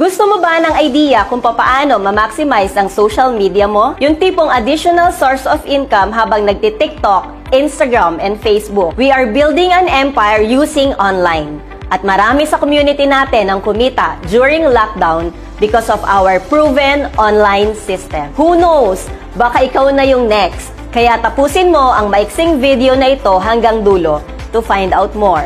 Gusto mo ba ng idea kung papaano ma-maximize ang social media mo? Yung tipong additional source of income habang nagti-TikTok, Instagram, and Facebook. We are building an empire using online. At marami sa community natin ang kumita during lockdown because of our proven online system. Who knows? Baka ikaw na yung next. Kaya tapusin mo ang maiksing video na ito hanggang dulo to find out more.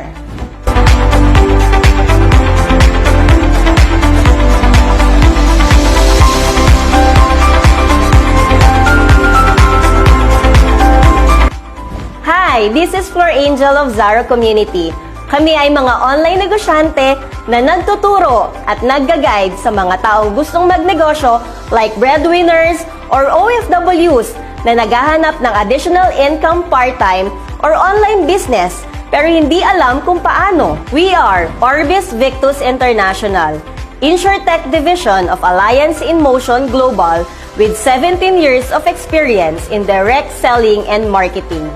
Hi, this is Flor Angel of Zara Community. Kami ay mga online negosyante na nagtuturo at nagga-guide sa mga taong gustong magnegosyo like breadwinners or OFWs na naghahanap ng additional income part-time or online business pero hindi alam kung paano. We are Orbis Victus International, InsurTech Division of Alliance in Motion Global with 17 years of experience in direct selling and marketing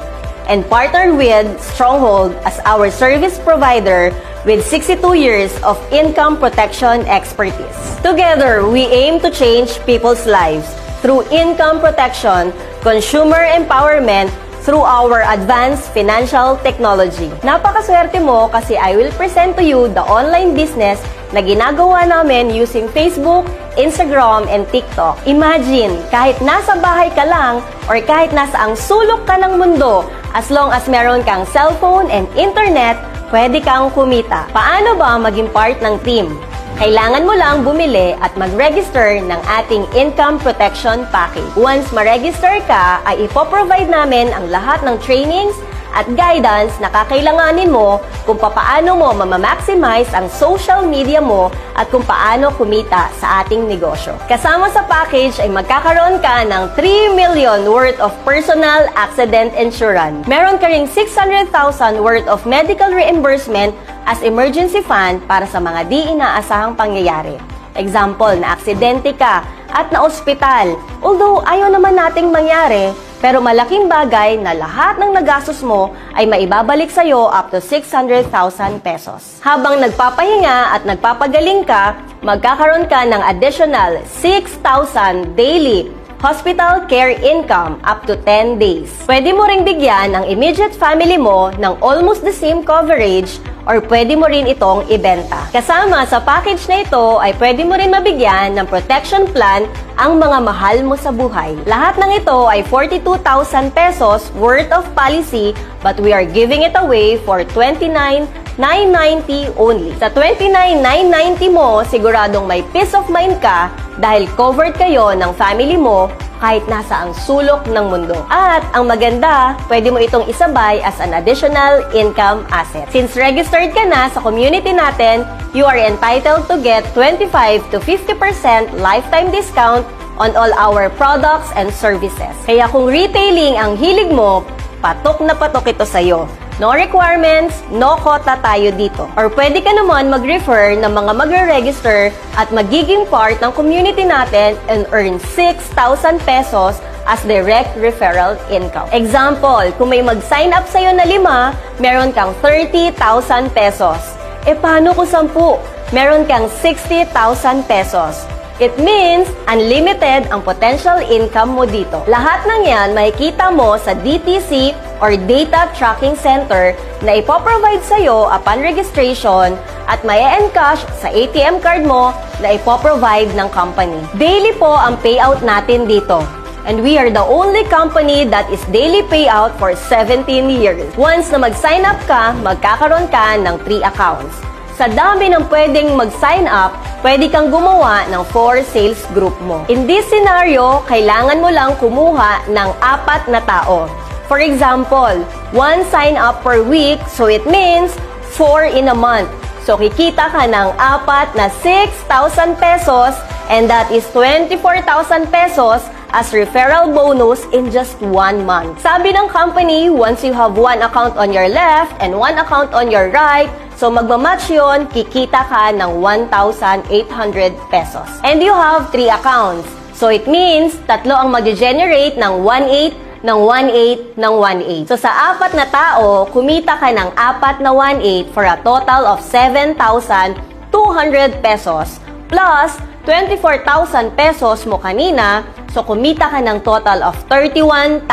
and partnered with Stronghold as our service provider with 62 years of income protection expertise. Together, we aim to change people's lives through income protection, consumer empowerment, through our advanced financial technology. Napakaswerte mo kasi I will present to you the online business na ginagawa namin using Facebook, Instagram, and TikTok. Imagine, kahit nasa bahay ka lang or kahit nasa ang sulok ka ng mundo, as long as meron kang cellphone and internet, pwede kang kumita. Paano ba maging part ng team? Kailangan mo lang bumili at mag-register ng ating income protection package. Once ma-register ka, ay ipoprovide namin ang lahat ng trainings at guidance na kakailanganin mo kung papaano mo mamamaximize ang social media mo at kung paano kumita sa ating negosyo. Kasama sa package ay magkakaroon ka ng 3 million worth of personal accident insurance. Meron ka ring 600,000 worth of medical reimbursement as emergency fund para sa mga di inaasahang pangyayari. Example, na aksidente ka at na ospital. Although ayaw naman nating mangyari, pero malaking bagay na lahat ng nagastos mo ay maibabalik sa'yo up to 600,000 pesos. Habang nagpapahinga at nagpapagaling ka, magkakaroon ka ng additional 6,000 daily hospital care income up to 10 days. Pwede mo ring bigyan ang immediate family mo ng almost the same coverage or pwede mo rin itong ibenta. Kasama sa package na ito ay pwede mo rin mabigyan ng protection plan ang mga mahal mo sa buhay. Lahat ng ito ay 42,000 pesos worth of policy but we are giving it away for 29,990 only. Sa 29,990 mo, siguradong may peace of mind ka dahil covered kayo ng family mo kahit nasa ang sulok ng mundo. At ang maganda, pwede mo itong isabay as an additional income asset. Since registered ka na sa community natin, you are entitled to get 25 to 50% lifetime discount on all our products and services. Kaya kung retailing ang hilig mo, patok na patok ito sa'yo. No requirements, no quota tayo dito. Or pwede ka naman mag-refer ng mga magre-register at magiging part ng community natin and earn 6,000 pesos as direct referral income. Example, kung may mag-sign up sa'yo na lima, meron kang 30,000 pesos. E paano kung 10? Meron kang 60,000 pesos. It means unlimited ang potential income mo dito. Lahat ng yan makikita mo sa DTC or Data Tracking Center na ipoprovide sa'yo upon registration at may encash sa ATM card mo na ipoprovide ng company. Daily po ang payout natin dito. And we are the only company that is daily payout for 17 years. Once na mag-sign up ka, magkakaroon ka ng 3 accounts. Sa dami ng pwedeng mag-sign up, pwede kang gumawa ng 4 sales group mo. In this scenario, kailangan mo lang kumuha ng apat na tao. For example, one sign up per week, so it means 4 in a month. So kikita ka ng apat na 6,000 pesos and that is 24,000 pesos as referral bonus in just one month. Sabi ng company, once you have one account on your left and one account on your right, so magmamatch yun, kikita ka ng 1,800 pesos. And you have three accounts. So it means, tatlo ang mag-generate ng 1,800 ng 1.8 ng 1.8. So sa apat na tao, kumita ka ng apat na 1.8 for a total of 7,200 pesos Plus, 24,000 pesos mo kanina, so kumita ka ng total of 31,200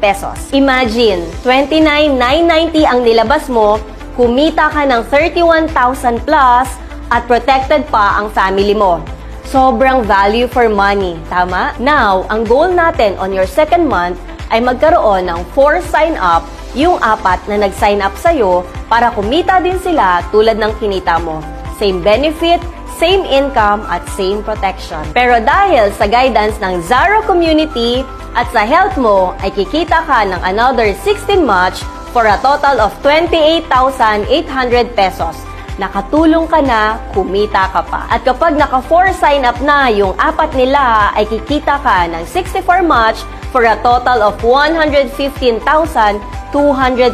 pesos. Imagine, 29,990 ang nilabas mo, kumita ka ng 31,000 plus, at protected pa ang family mo. Sobrang value for money, tama? Now, ang goal natin on your second month ay magkaroon ng 4 sign up, yung apat na nag-sign up sa'yo para kumita din sila tulad ng kinita mo. Same benefit, same income, at same protection. Pero dahil sa guidance ng Zaro Community at sa health mo, ay kikita ka ng another 16 match for a total of 28,800 pesos nakatulong ka na, kumita ka pa. At kapag naka-4 sign up na yung apat nila, ay kikita ka ng 64 match for a total of 115,200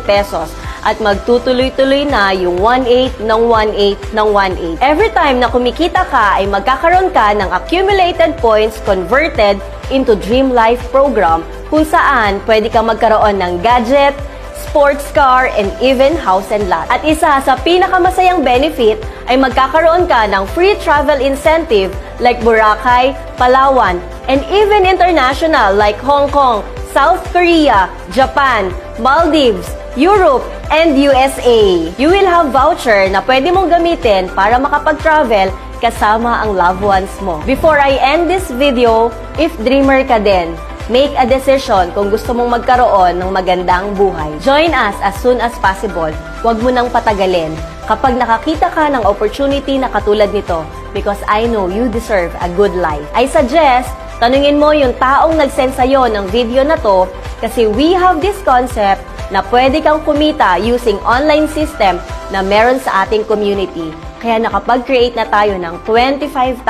pesos. At magtutuloy-tuloy na yung 1.8 ng 1.8 ng 1.8. Every time na kumikita ka ay magkakaroon ka ng accumulated points converted into Dream Life program kung saan pwede ka magkaroon ng gadget, sports car, and even house and lot. At isa sa pinakamasayang benefit ay magkakaroon ka ng free travel incentive like Boracay, Palawan, and even international like Hong Kong, South Korea, Japan, Maldives, Europe, and USA. You will have voucher na pwede mong gamitin para makapag-travel kasama ang loved ones mo. Before I end this video, if dreamer ka din, Make a decision kung gusto mong magkaroon ng magandang buhay. Join us as soon as possible. Huwag mo nang patagalin. Kapag nakakita ka ng opportunity na katulad nito, because I know you deserve a good life. I suggest, tanungin mo yung taong nag-send sa'yo ng video na to kasi we have this concept na pwede kang kumita using online system na meron sa ating community. Kaya nakapag-create na tayo ng 25,000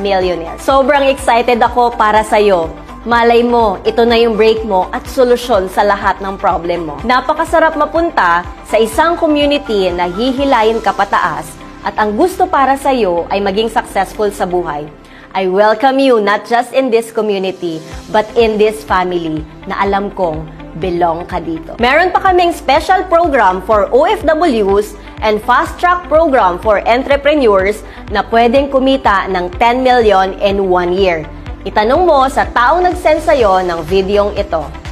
millionaires. Sobrang excited ako para sa'yo. Malay mo, ito na yung break mo at solusyon sa lahat ng problem mo. Napakasarap mapunta sa isang community na hihilayin ka pataas at ang gusto para sa iyo ay maging successful sa buhay. I welcome you not just in this community, but in this family na alam kong belong ka dito. Meron pa kaming special program for OFWs and fast track program for entrepreneurs na pwedeng kumita ng 10 million in one year. Itanong mo sa taong nag-send sa'yo ng videong ito.